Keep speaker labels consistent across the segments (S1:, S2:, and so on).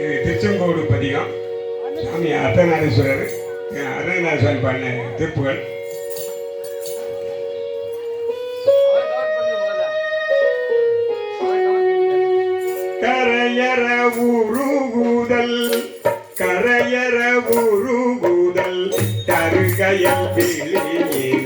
S1: இது திருச்செங்கோடு பதிகம். சாமி அர்த்தநாதீஸ்வரர் அர்த்தநாதீஸ்வரன் பண்ண திருப்புகள். கரையர உருகுதல் கரையர உருகுதல் தருகையில் வெளியின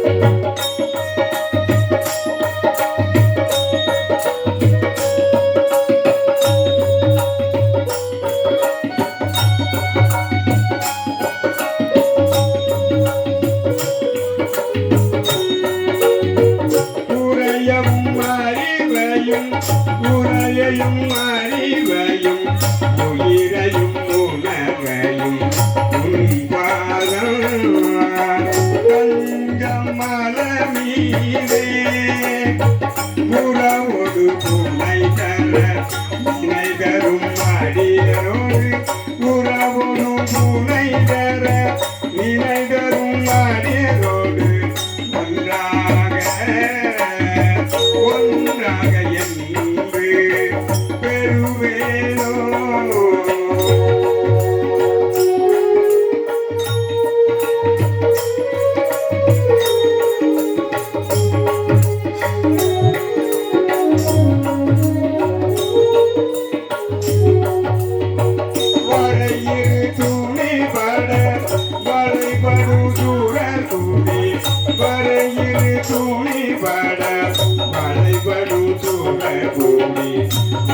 S1: உயிரையும் உரையையும் அறிவையும் உயிரையும் உணர்வையும் உன்பாதம் மலமீதே உறவொடு துணை தர துணை தரும் துணை தர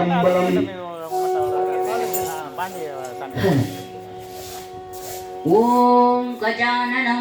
S1: கம்பளம்.
S2: ஓம் கஜானனம்.